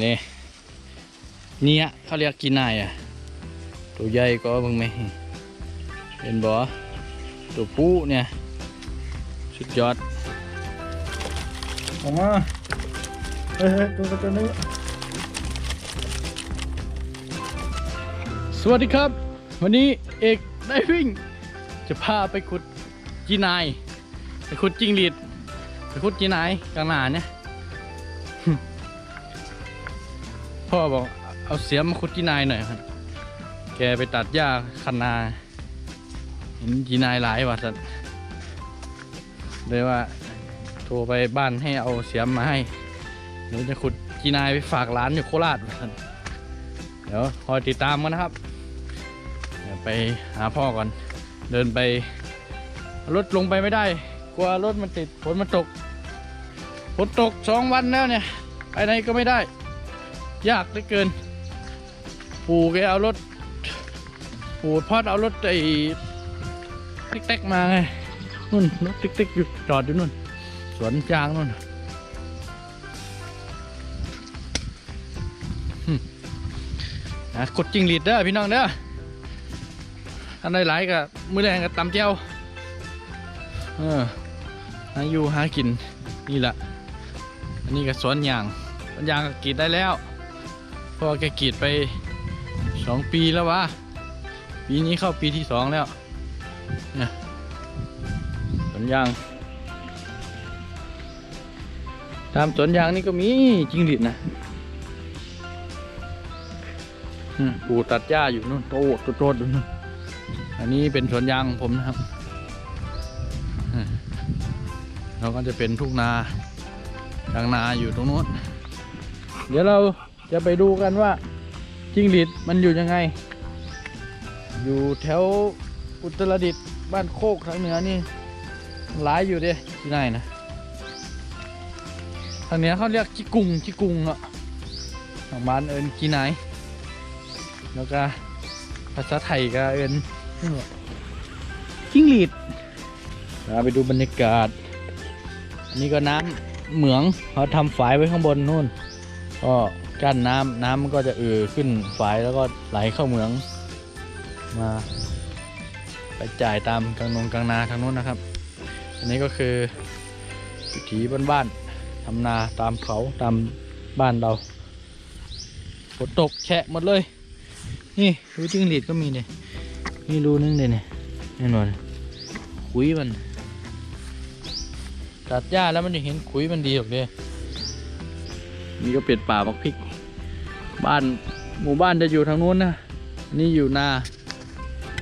นี่เนี่ยเขาเรียกกินนายอะ ตัวใหญ่ก็เบิ่งไหมเห็นบ่ตัวผู้เนี่ยสุดยอดออกมาเฮ้ยเฮ้ยตัวกระตัวนี้สวัสดีครับ วันนี้เอกได้วิ่ง จะพาไปขุดจีนาย ไปขุดจิงหรีดไปขุดจีนายกลางนาเนี่ย พ่อบอกเอาเสียมมาขุดจีนายหน่อยครับ แกไปตัดหญ้าคันนาเห็นจีนายหลายว่ะสัตว์เลยว่า โทรไปบ้านให้เอาเสียมมาให้เดี๋ยวจะขุดจีนายไปฝากร้านอยู่โคราชว่าสัตว์เดี๋ยวคอยติดตามกันนะครับเดี๋ยวไปหาพ่อก่อน เดินไป รถลงไปไม่ได้ กลัวรถมันติดฝนมันตกฝนตกสองวันแล้วเนี่ยไปไหนก็ไม่ได้ ยากเหลือเกิน ปู่แกเอารถ ปู่พอดเอารถไอ้ติ๊กๆมาไงนู่นรถติ๊กๆอยู่จอดอยู่นู่น สวนยางนู่นหึนะกดจิงหรีดเด้อพี่น้องเด้ออันใดหลายกับมือแรงกับตำเจ้าเออหาอยู่หากินนี่แหละอันนี้ก็สวนยางสวนยางก็กรีดได้แล้ว พราะว่าแกกีดไปสองปีแล้ววะ ปีนี้เข้าปีที่สองแล้วเนี่ยสวนยาง ตามสวนยางนี่ก็มีจิงหรีดนะปูตัดหญ้าอยู่นู่นโตโตโตอยู่นู่นอันนี้เป็นสวนยางของผมนะครับเราก็จะเป็นทุ่งนากลางนาอยู่ตรงนู้น เดี๋ยวเรา จะไปดูกันว่าจิ้งหรีดมันอยู่ยังไง อยู่แถวอุตรดิตถ์บ้านโคกทางเหนือนี่หลายอยู่เด้ที่ไหนนะทางเหนือเขาเรียกจิกุงจิกุงอะทางบ้านเอิญกีไหนายแล้วก็ภาษาไทยก็เอิญจิ้งหรีดเราไปดูบรรยากาศอันนี้ก็น้ำเหมืองเขาทำฝายไว้ข้างบนนู่นก็ กั้นน้ำน้ำมันก็จะเอ่อขึ้นฝายแล้วก็ไหลเข้าเหมืองมาไปจ่ายตามกลางนงกลางนาทางนู้นนะครับ อันนี้ก็คือวิถีบ้านๆทำนาตามเขาตามบ้านเราฝนตกแฉะหมดเลย นี่ดูจิ้งหรีดก็มีเนี่ยนี่รูนึงเลยเนี่ยแน่นอนขุยมัน ตัดหญ้าแล้วมันจะเห็นขุยมันดีหรอกเด้นี่ก็เป็นป่าบักพริก บ้านหมู่บ้านจะอยู่ทางนู้นนะอันนี่อยู่นา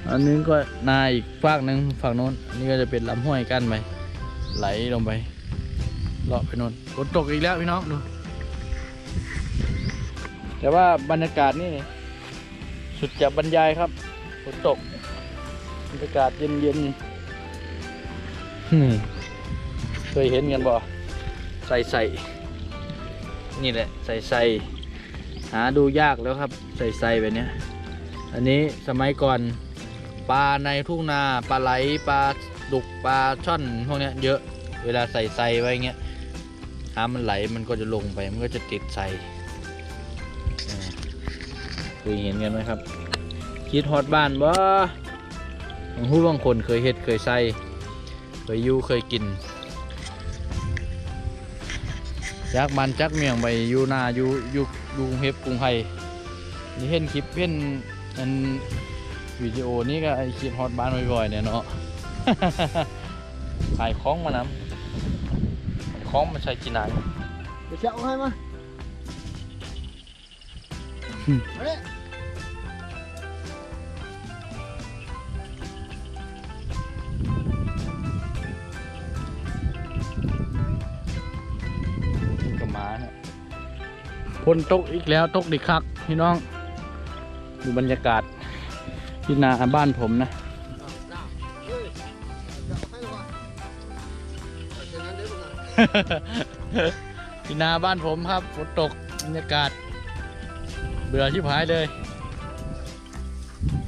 อันนึงก็นาอีกฝากหนึ่งฝั่งโน้นอันนี้ก็จะเป็นลำห้วยกั้นไปไหลลงไปเลาะไปโน้นฝนตกอีกแล้วพี่น้องดูแต่ว่าบรรยากาศนี่สุดจะบรรยายครับฝนตกบรรยากาศเย็นเย็นๆนี่เคยเห็นกันบ่ใส่ใส่นี่แหละใส่ใส่ หาดูยากแล้วครับ ใส่ใส่แบบเนี้ยอันนี้สมัยก่อนปลาในทุ่งนาปลาไหลปลาดุกปลาช่อนพวกเนี้ยเยอะเวลาใส่ใส่ไว้เงี้ยน้ำมันไหลมันก็จะลงไปมันก็จะติดใส่เคยเห็นกันไหมครับ คิดฮอดบ้านบ่บางผู้บางคนเคยเฮ็ดเคยใส่เคยยู่เคยกินจักมันจักเมียงไปอยู่นาอยู่อยู่ อยู่กรุงเฮ็บกรุงไทยนี่เห็นคลิปเห็นอันวิดีโอนี้ก็ไอคลิปฮอดบ้านบ่อยๆเนี่ยเนาะขายของมานำของมาใช้กินได้เดี๋ยวจะเอาให้มาอืมเอ พนตกอีกแล้วตกดิคักพี่น้องดูบรรยากาศที่นาบ้านผมนะเฮ้ยจะเอาให้มาเอาเช่นนั้นเดี๋ยวดูนะที่นาบ้านผมครับฝนตกบรรยากาศ เบื่อชิบหายเลย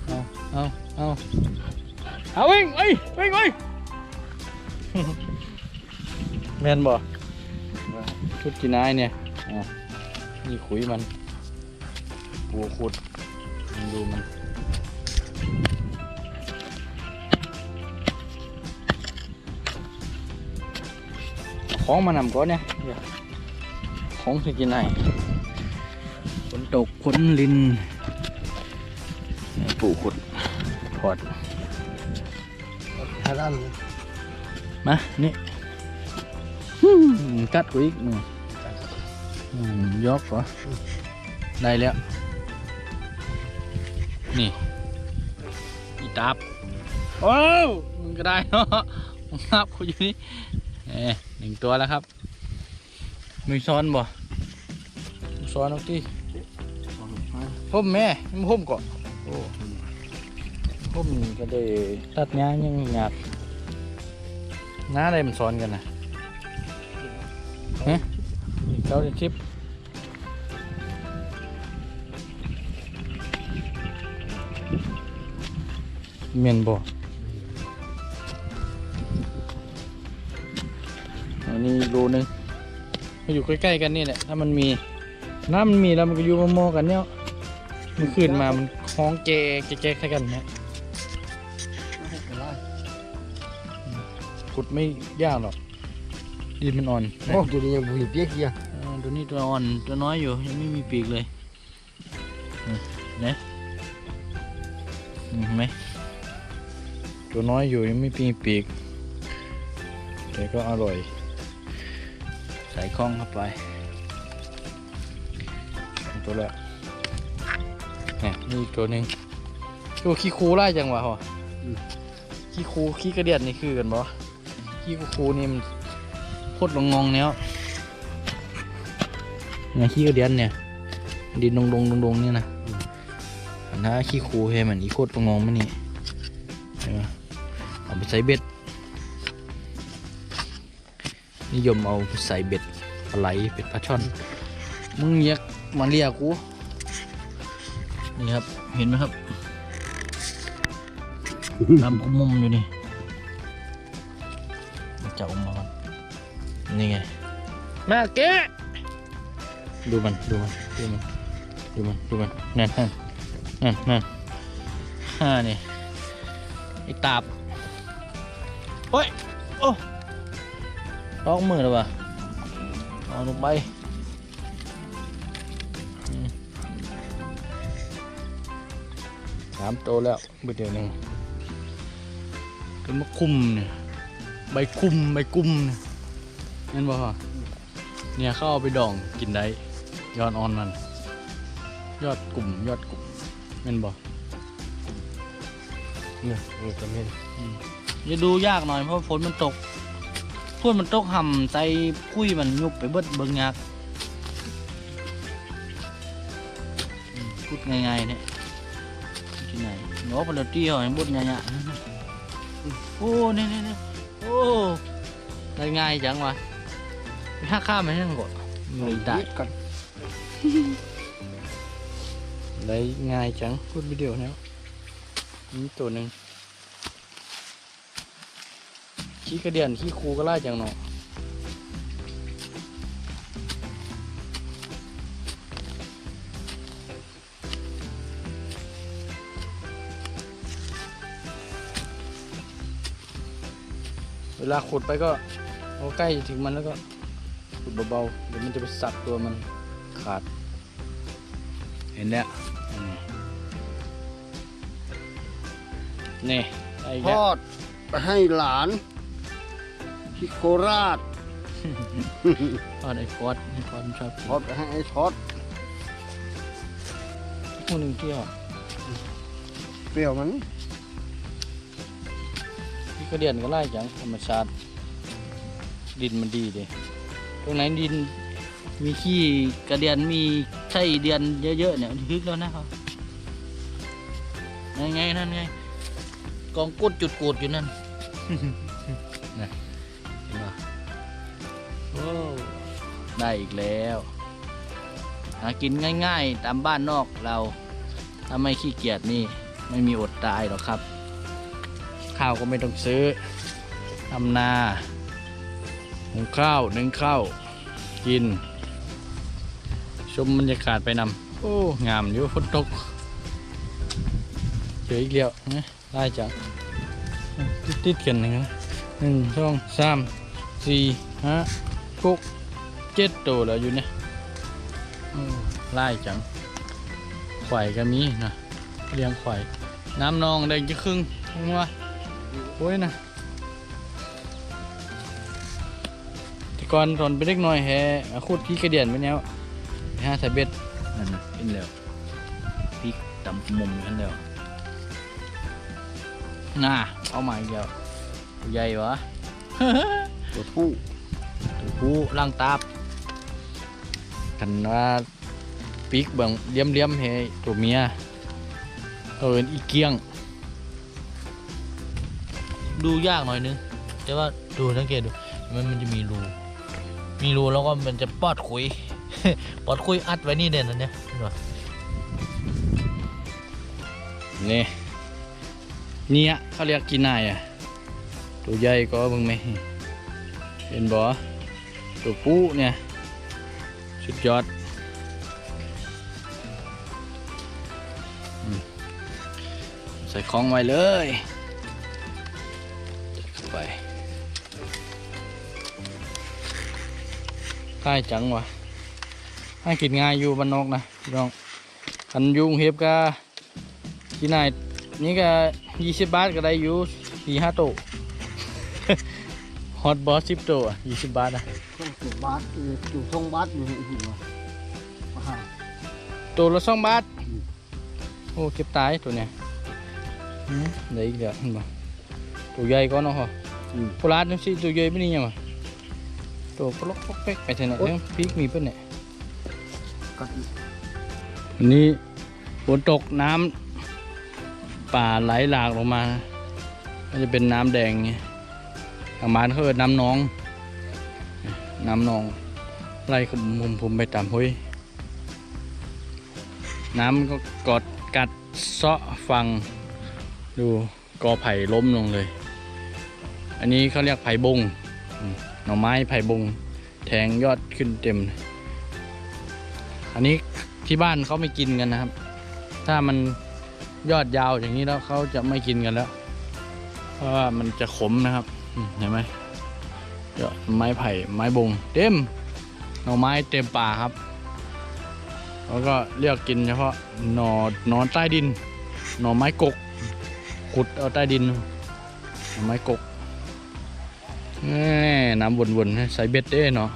เอาเอาเอาเอาวิ่งเอ้ยวิ่งเอ้ยแมนบ่ชุดกีนายเนี่ยอะ นี่ขุยมันปูขุดมันดูมันของมานำก่อนเนี่ยเดี๋ยวของจะกินไหนฝนตกฝนลินปูขุดถอดทาด้านมา นี่อืมกัดกูอีกหนึ่งอืม ยกเหรอ ได้แล้ว นี่อีตับโอ้วมึงก็ได้เนาะมึงนับกูอยู่นี่เอ้หนึ่งตัวแล้วครับมือซ้อนบ่มือซ้อนเอาที่พ่มแม่มึงพ่มก่อนโอ้พ่มก็ได้ตัดงานยังหยาบน้าอะไรมันซ้อนกันนะ เจ้าทิปเมียนบ่อันนี้โลนึงมาอยู่ใกล้ๆกันนี่แหละ ถ้ามันมีน้ามันมีแล้วมันก็อยู่มอๆกันเนี่ยมันขึ้นมามันคล้องเกแกๆใส่กันเนี่ยขุดไม่ยากหรอกดินมันอ่อนโอ้ตัวนี้ยังบุยเปียกเกียเออ ตัวนี้ตัวอ่อนตัวน้อยอยู่ยังไม่มีปีกเลยเหนอืมเห็นไหมตัวน้อยอยู่ยังไม่มีปีก แต่ก็อร่อย ใส่ข้องเข้าไป ตัวละเนี่ยนี่อีกตัวหนึ่งตัวขี้คูไล่จังวะหรอขี้คูขี้กระเดียดนี่คือกันบ่ขี้คูนี่มันโคตรลงงงเนี้ย เนี่ยขี้กระเดียนเนี่ย ดินดงดงดงดงเนี่ยนะอันนั้นขี้คูให้มันอีโคตรประงองมันนี่เห็นไหมเอาไปใส่เบ็ด นิยมเอาใส่เบ็ดปลาไหลเบ็ดปลาช่อน มึงอยกมาเรียกกู นี่ครับ เห็นไหมครับน้ำกุมมุมอยู่นี่จะอามานนี่ไง มาเกะ ดูมันดูมันดูมันดูมันดูมันนั่นนั่นนั่นนั่นฮ่านี่ไอ้ตาบโอ้ยโอ้ร้องมือแล้วะเอาลงไปสามโตแล้วเบื่อเดียวหนึ่งเป็มะคุมเนี่ยใบคุมใบกุมเนี่ยเห็นบ่ฮะเนี่ยเข้าเอาไปดองกินได้ ยอดอ่อนมัน ยอดกลุ่ม ยอดกลุ่มแม่นบ่เนี่ยนี่ก็เม่นอย่าดูยากหน่อยเพราะฝนมันตกฝนมันตกห่ำใส่คุยมันยุบไปเบิดเบิ่งยากอืมพูดง่ายๆเนี่ยที่ไหนเนาะพลเตี้ยวให้บดง่ายๆโอ้เนี่ยเนี่ยเนี่ยโอ้ได้ง่ายจังวะไปหักข้ามไปนั่นก่อนเลยได้กัน ได้ง่ายจังพูดวิดีโอแล้วนี่ตัวหนึ่งขี้กระเดียนขี้คูก็ไล่จังเนาะเวลาขุดไปก็เอาใกล้ถึงมันแล้วก็ขุดเบาๆเดี๋ยวมันจะไปสับตัวมัน ขาด เห็นแล้วอืมนี่ไอ้ทแกแล้วอดไปให้หลานที่โคราชทอดไอ้ฟอสไอ้ฟอสมันชอบกินทอดไปให้ไอ้ทอดคู่หนึ่งเที่ยวเปรี้ยวมันพี่กระเดียนก็ไล่จังธรรมชาติ ดินมันดีเดิตรงไหนดิน มีขี้กระเดียนมีไส้เดียนเยอะๆเนี่ยทึกแล้วนะครับนั่นไงนั่นไงกองกุดจุดกูดอยู่นั่นนะเห็นปะโอ้ได้อีกแล้วหากินง่ายๆ ตามบ้านนอกเรา ถ้าไม่ขี้เกียจนี่ไม่มีอดตายหรอกครับ ข้าวก็ไม่ต้องซื้อทำนาหุงข้าวนึ่งข้าวกิน ชมบรรยากาศไปนำโอ้ งามอยู่ฝนตกเจออีกแล้วนะได้จังติดติดกันนะหนึ่งสองสามสี่ห้าหกเจ็ดตัวแล้วอยู่เนี่ยไล่จังไข่ก็มีนะเลี้ยงไข่น้ำนองได้จะครึ่งมั้งวะโอ้ยนะแต่ก่อนตอนไปนเล็กน้อยแฮขุดขี้กระเดียนไปแล้ว หาใส่เบ็ดนั่นนะเห็นแล้วพริกตำมุมกันแล้วน่าเอาใหม่เดียวตัวใหญ่วะตัวผู้ตัวผู้ล่างตาบกันว่าปีกเบิ่งเลี้ยมเลี้ยมๆให้ตัวเมียเอออีเกียง ดูยากหน่อยนึง แต่ว่าดูสังเกตดูมันมันจะมีรู มีรูแล้วก็มันจะปอดคุย ปอดคุยอัดไว้นี่เด่นนะเนี่ยนี่เนี่ยเขาเรียกกินนายอะ ตัวใหญ่ก็เบิ่งไหมเห็นบ่ตัวปูเนี่ยสุดยอดใส่ของไว้เลยเข้าไปใกล้จังวะ ให้กินง่ายอยู่บ้านนอกนะพี่น้องคันอยุงเห็บก็ที่ไหนนี่ก็ยี่สิบบาทก็ได้อยู่สี่ห้าโตฮอตบอสสิบโตอะยี่สิบบาทอะต้องจุดบาสเออจุดทรงบาสอยู่ในหัวมาหาตัวละสองบาทอืมโอ้เก็บตายตัวเนี้ยอืมได้อีกแล้วเห็นปะตัวใหญ่ก็เนาะฮะอืมโบราณนั่นสิตัวใหญ่ไม่นี่ยังวะตัวปลอกปลอกเป๊กไปเถอะนะโอ๊ยเอ้ยพริกมีเพิ่นเนี่ย กัดอีกวันนี้ฝนตกน้ำป่าไหลหลากลงมาก็จะเป็นน้ำแดงไงทางบ้านเขาเอิ้นน้ำนอง น้ำนองไล่ขมุมผมไปตามห้วยน้ำก็กอดกัดเซาะฟัง ดูกอไผ่ล้มลงเลย อันนี้เขาเรียกไผ่บง หน่อไม้ไผ่บง แทงยอดขึ้นเต็มเลย อันนี้ที่บ้านเขาไม่กินกันนะครับ ถ้ามันยอดยาวอย่างนี้แล้วเขาจะไม่กินกันแล้ว เพราะว่ามันจะขมนะครับเห็นไหมยอดไม้ไผ่ไม้บงเต็มหน่อไม้เต็มป่าครับแล้วก็เลือกกินเฉพาะหน่อหนอนใต้ดิน หน่อไม้กกขุดเอาใต้ดิน หน่อไม้กกน้ำวนๆใส่เบ็ดเด้เนาะ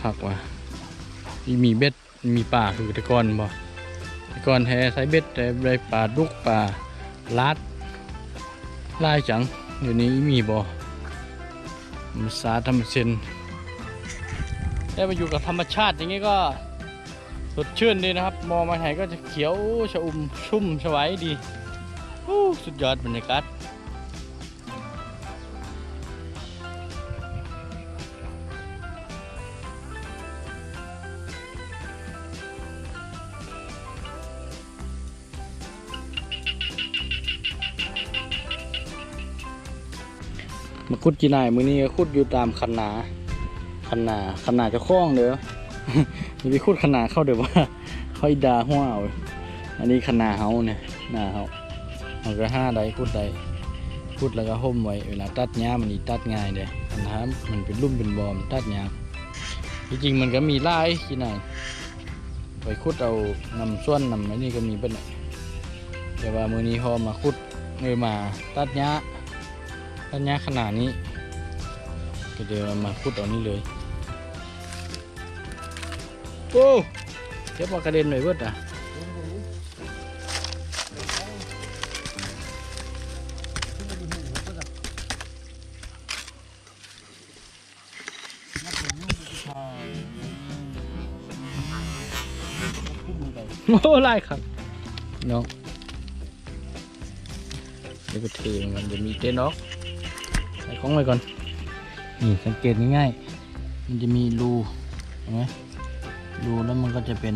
คักว่ะ มีมีเบ็ดมีป่าคือตะกอนบ่ตะกอนแท้ใส่เบ็ดแต่ได้ป่าดุกป่าลาดลายจังเดี๋ยวนี้มีบ่มันสาธรรมเซนได้มาอยู่กับธรรมชาติอย่างนี้ก็สดชื่นดีนะครับ มองมาไหนก็จะเขียวชอุ่มชุ่มสวยดีสุดยอดบรรยากาศ คุดจีนายมือนี้ก็คุดอยู่ตามคันนาคันนาคันนาจะคล้องเด้ออย่าไปคุดคันนาเข้าเดี๋ยวว่าเขาอีดาหัวเอาอันนี้คันนาเฮาเนี่ยนาเฮามันก็ห้าใดคุดใดคุดแล้วก็ห่มไว้เวลาตัดหญ้ามันนี่ตัดง่ายเลยอันน้ำมันเป็นลุ่มเป็นบอมตัดยากที่จริงมันก็มีลายจีนายไปคุดเอานำส่วนนำอันนี้ก็มีเป็นแต่ว่ามือนี้พอมาคุดเงยมาตัดหญ้า ต้นหญ้าขนาดนี้ ก็เดี๋ยวมาขุดเอานี่เลยโอ้เก็บว่ากระเด็นหน่อยเวิร์ดอะโอ้ไล่ครับน้องเดี๋ยวไปเทมันจะมีเต้นออก ใส่ของไว้ก่อน นี่สังเกตง่ายๆ มันจะมีรูเห็นไหมรูแล้วมันก็จะเป็น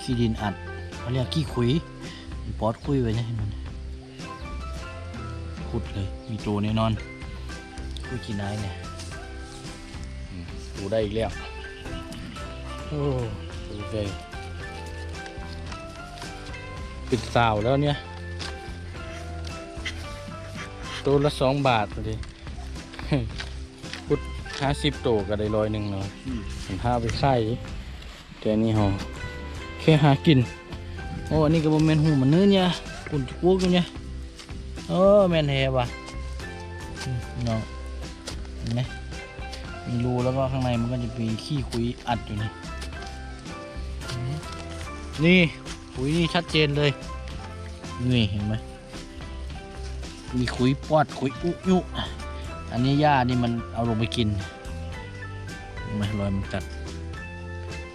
ขี้ดินอัดเขาเรียกขี้ขุยปอดคุยไว้นะเห็นมันขุดเลย มีตัวแน่นอนคุยขี้นายเนี่ยดูได้อีกแล้ว โอ้ดูเลยปิดสาวแล้วเนี่ย ตัวละสองบาทเลยพุดห้าสิบตัวก็ได้ร้อยหนึ่งเนาะผมพาไปขายดิแต่อันนี่หอแค่หากิน โอ้อันนี้ก็บ่แม่นหูมันเนื้อเนี่ยปุ่นจุกกันเนี่ยโอ้แม่นแฮว่ะอืมเนาะเห็นไหมมีรูแล้วก็ข้างในมันก็จะมีขี้คุยอัดอยู่นี่อืมนี่คุยนี่ชัดเจนเลย นี่เห็นไหม มีคุยปอดคุยอุยุอันนี้หญ้านี่มันเอาลงไปกินเห็นไหมรอยมันกัด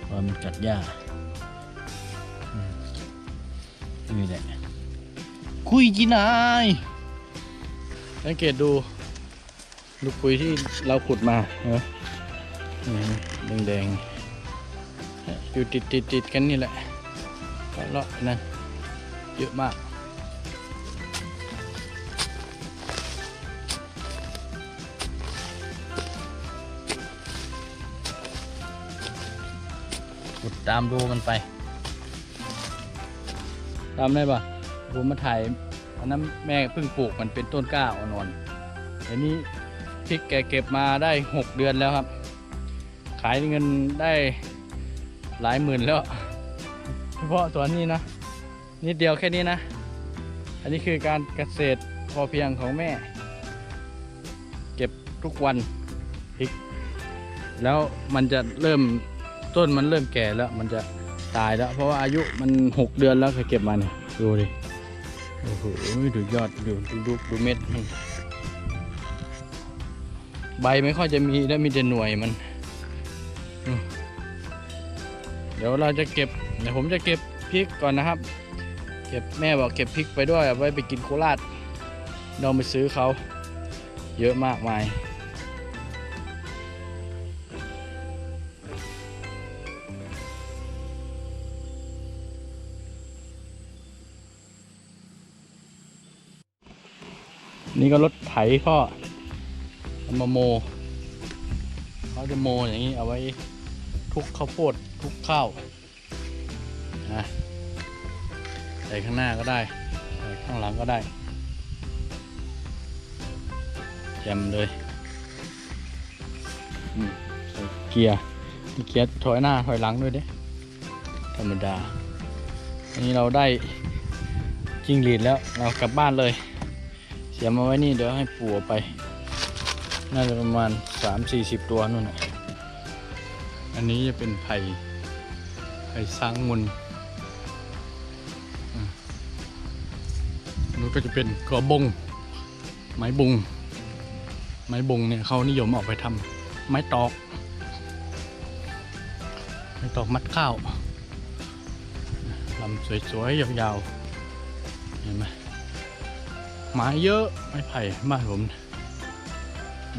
รอยมันกัดหญ้านี่แหละคุยจีนายสังเกตดู ดูคุยที่เราขุดมาเนไหมนี่แดงๆอยู่ติดติดติดๆกันนี่แหละเลาะนั่นเยอะมาก ขุดตามดูกันไปตามได้ปะผมมาถ่ายอันนั้นแม่เพิ่งปลูกมันเป็นต้นกล้าอ่อนๆเดี๋ยวนี้พริกแกเก็บมาได้หกเดือนแล้วครับ ขายเงินได้หลายหมื่นแล้ว เฉพาะสวนนี้นะ นิดเดียวแค่นี้นะ อันนี้คือการเกษตรพอเพียงของแม่ เก็บทุกวันพริก แล้วมันจะเริ่ม ต้นมันเริ่มแก่แล้วมันจะตายแล้ว เพราะว่าอายุมันหกเดือนแล้วเคยเก็บมาเนี่ยดูดิโอ้โหดูยอดดูดูดูดูเม็ดมันใบไม่ค่อยจะมีแล้วมีแต่หน่วยมัน เดี๋ยวเราจะเก็บเดี๋ยวผมจะเก็บพริกก่อนนะครับ เก็บแม่บอกเก็บพริกไปด้วยไว้ไปกินโคราชเราไปซื้อเขาเยอะมากมาย นี่ก็รถไถพ่อเอามาโมเขาจะโมอย่างนี้เอาไว้ทุกข้าวโพดทุกข้าวนะใส่ข้างหน้าก็ได้ใส่ข้างหลังก็ได้แจมเลยใส่เกียร์เกียร์ถอยหน้าถอยหลังด้วยเด้ธรรมดาอันนี้เราได้จิ้งหรีดแล้วเรากลับบ้านเลย เสียมาไว้นี่เดี๋ยวให้ปู่ไป น่าจะประมาณสามสี่สิบตัวนู่นน่ะอันนี้จะเป็นไผ่ไผ่สร้างมุนอะอันนู้นก็จะเป็นกระบง ไม้บง ไม้บงเนี่ยเขานิยมออกไปทำไม้ตอก ไม้ตอกมัดข้าวลำสวยๆ ยาวๆ เห็นไหม ไม้เยอะ ไม้ไผ่บ้านผม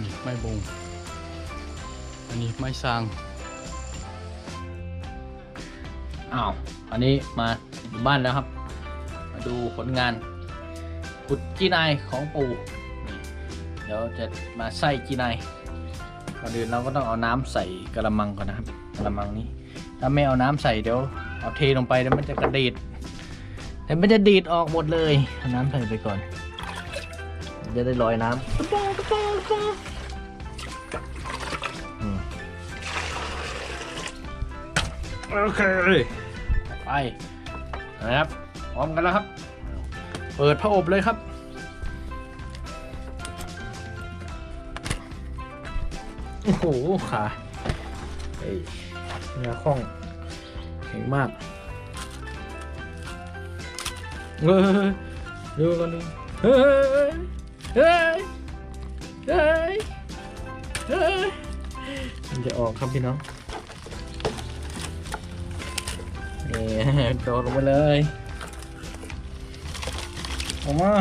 นี่ไม้บง อันนี้ไม้สร้าง อ้าว อันนี้มาอยู่บ้านแล้วครับ มาดูผลงานขุดจีนายของปู่เดี๋ยวจะมาใส่จีนายก่อนอื่นเราก็ต้องเอาน้ำใส่กระมังก่อนนะครับกระมังนี้ ถ้าไม่เอาน้ำใส่เดี๋ยวเอาเทลงไปเดี๋ยวมันจะกระเด็ดแต่มันจะดีดออกหมดเลยเอาน้ำใส่ไปก่อน จะได้ลอยน้ำโอืมโอเคไปนะครับพร้อมกันแล้วครับ เปิดผ้าอบเลยครับโอ้โหขาเฮ้ยเนื้อข้องแข็งมากเฮ้ยดูกันดูเฮ้ย เฮ้ย เฮ้ย เฮ้ย มันจะออกครับพี่น้องนี่โดดลงไปเลยออกมา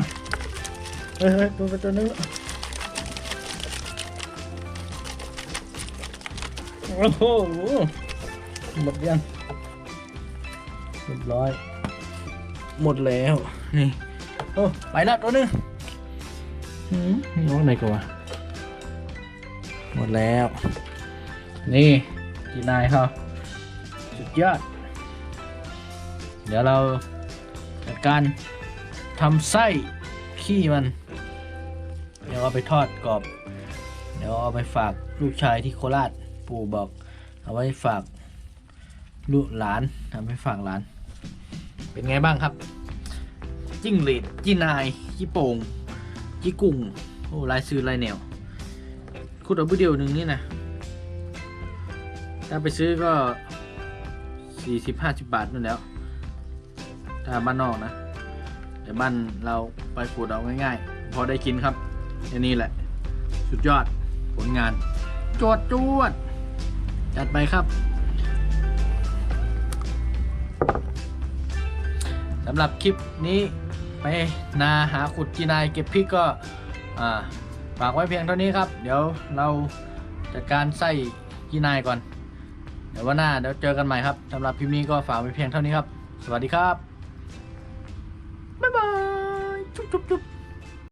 เฮ้ยเฮ้ยตัวไปตัวนึงโอ้โหหมดยังเรียบร้อย หมดแล้ว นี่ โอ้ ไปแล้วตัวนึง หืมน้องไหนกันวะหมดแล้ว นี่จีนายเขาสุดยอด เดี๋ยวเราจัดการทำไส้ขี้มัน เดี๋ยวเอาไปทอดกรอบ เดี๋ยวเอาไปฝากลูกชายที่โคราชปู่บอก เอาไว้ฝากลูกหลานทำให้ฝากหลาน เป็นไงบ้างครับ จิ้งหรีดจีนายจีโป่ง จี้กุ้งโอ้ลายซื้อลายแนวคุดเอาเดียวหนึ่งนี่นะถ้าไปซื้อก็สี่สิบห้าสิบบาทนั่นแล้ว ถ้าบ้านนอกนะ แต่บ้านเราไปขูดเอาง่ายๆ พอได้กินครับอันนี้แหละ สุดยอดผลงาน จวดจวด จัดไปครับสำหรับคลิปนี้ ไปนาหาขุดกีนายเก็บพริกก็ฝากไว้เพียงเท่านี้ครับ เดี๋ยวเราจัดการไส้กีนายก่อน เดี๋ยววันหน้าเดี๋ยวเจอกันใหม่ครับสำหรับคลิปนี้ก็ฝากไว้เพียงเท่านี้ครับ สวัสดีครับ บ๊ายบาย จุ๊บจุ๊บจุ๊บ